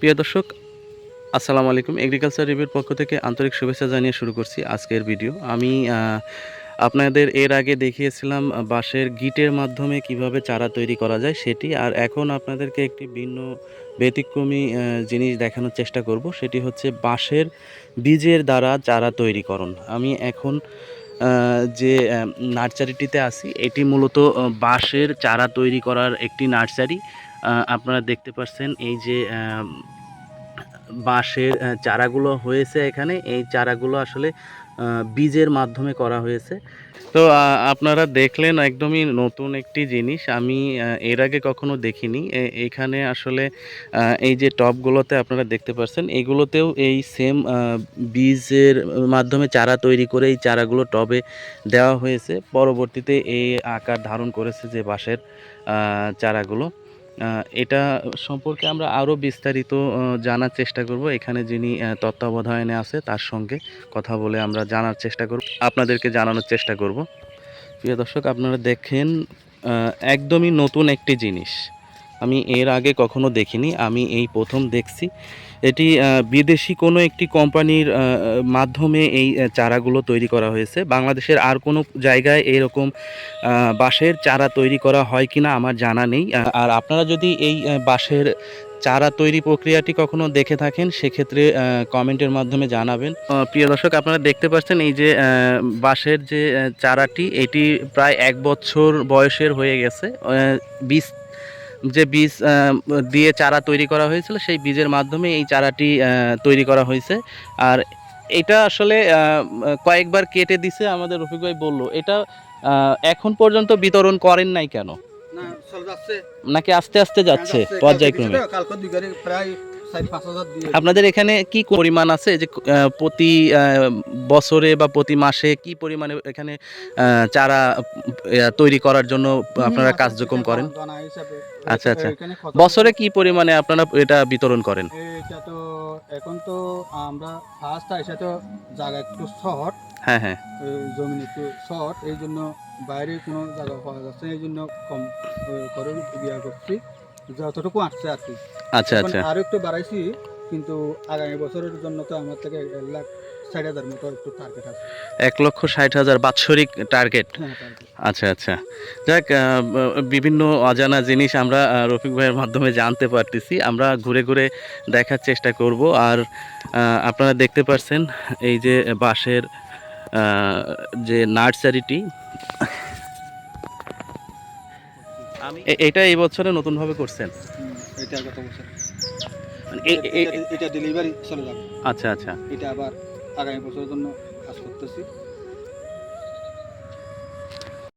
প্রিয় দর্শক, আসসালামু আলাইকুম। এগ্রিকালচার রিভিউর পক্ষ থেকে আন্তরিক শুভেচ্ছা জানিয়ে শুরু করছি আজকের ভিডিও। আমি আপনাদের এর আগে দেখিয়েছিলাম বাঁশের গিটের মাধ্যমে কীভাবে চারা তৈরি করা যায় সেটি, আর এখন আপনাদেরকে একটি ভিন্ন ব্যতিক্রমী জিনিস দেখানোর চেষ্টা করব। সেটি হচ্ছে বাঁশের বীজের দ্বারা চারা তৈরিকরণ। আমি এখন যে নার্সারিটিতে আছি, এটি মূলত বাঁশের চারা তৈরি করার একটি নার্সারি। আপনারা দেখতে পাচ্ছেন এই যে বাঁশের চারাগুলো হয়েছে এখানে। এই চারাগুলো আসলে বীজের মাধ্যমে করা হয়েছে। তো আপনারা দেখলেন একদমই নতুন একটি জিনিস। আমি এর আগে কখনো দেখিনি। এখানে আসলে এই যে টবগুলোতে আপনারা দেখতে পাচ্ছেন এগুলোতেও এই সেম বীজের মাধ্যমে চারা তৈরি করে এই চারাগুলো টবে দেওয়া হয়েছে। পরবর্তীতে এই আকার ধারণ করেছে যে বাঁশের চারাগুলো। এটা সম্পর্কে আমরা আরও বিস্তারিত জানার চেষ্টা করব। এখানে যিনি তত্ত্বাবধায়নে আছে, তার সঙ্গে কথা বলে আমরা জানার চেষ্টা করব, আপনাদেরকে জানানোর চেষ্টা করব। প্রিয় দর্শক, আপনারা দেখেন একদমই নতুন একটি জিনিস। আমি এর আগে কখনো দেখিনি, আমি এই প্রথম দেখছি। এটি বিদেশি কোনো একটি কোম্পানির মাধ্যমে এই চারাগুলো তৈরি করা হয়েছে। বাংলাদেশের আর কোনো জায়গায় এরকম বাঁশের চারা তৈরি করা হয় কিনা আমার জানা নেই। আর আপনারা যদি এই বাঁশের চারা তৈরি প্রক্রিয়াটি কখনো দেখে থাকেন, সেক্ষেত্রে কমেন্টের মাধ্যমে জানাবেন। প্রিয় দর্শক, আপনারা দেখতে পাচ্ছেন এই যে বাঁশের যে চারাটি, এটি প্রায় এক বছর বয়সের হয়ে গেছে। বীজ যে বীজ দিয়ে চারা তৈরি করা হয়েছিল সেই বীজের মাধ্যমে এই চারাটি তৈরি করা হয়েছে। আর এটা আসলে কয়েকবার কেটে দিছে আমাদের রফিক ভাই বলল এটা এখন পর্যন্ত বিতরণ করেন নাই কেন? নাকি আস্তে আস্তে যাচ্ছে পর্যায়ক্রমে? আপনাদের এখানে কি পরিমাণ আছে যে প্রতি বছরে বা প্রতি মাসে কি পরিমাণে এখানে চারা তৈরি করার জন্য আপনারা কার্যক্রম করেন? আচ্ছা, আচ্ছা। বছরে কি পরিমাণে আপনারা এটা বিতরণ করেন? এটা তো এখন তো আমরা ফার্স্ট এসে তো জায়গা একটু শহর হ্যাঁ হ্যাঁ। জমিন একটু শর্ট এই জন্য বাইরে কোনো জায়গা পাওয়া যাচ্ছে এই জন্য কম করে বিয়া করছি যতটুকু আসছে আর কি। আচ্ছা আচ্ছা। আরও একটু বাড়াইছি কিন্তু আগামী বছরের জন্য তো আমার থেকে এক লাখ ষাট হাজার মতো একটু টার্গেট আছে। এক লক্ষ ষাট হাজার বাৎসরিক টার্গেট হ্যাঁ আচ্ছা আচ্ছা। যাক বিভিন্ন অজানা জিনিস আমরা রফিক ভাইয়ের মাধ্যমে জানতে পারতেছি। আমরা ঘুরে ঘুরে দেখার চেষ্টা করব। আর আপনারা দেখতে পাচ্ছেন এই যে বাঁশের যে নার্সারিটি। এটা এই বছরে নতুনভাবে করছেন? এটা গত বছর। ডেলিভারি চলে যাবে। আচ্ছা আচ্ছা। এটা আবার আগামী বছরের জন্য কাজ করতেছি।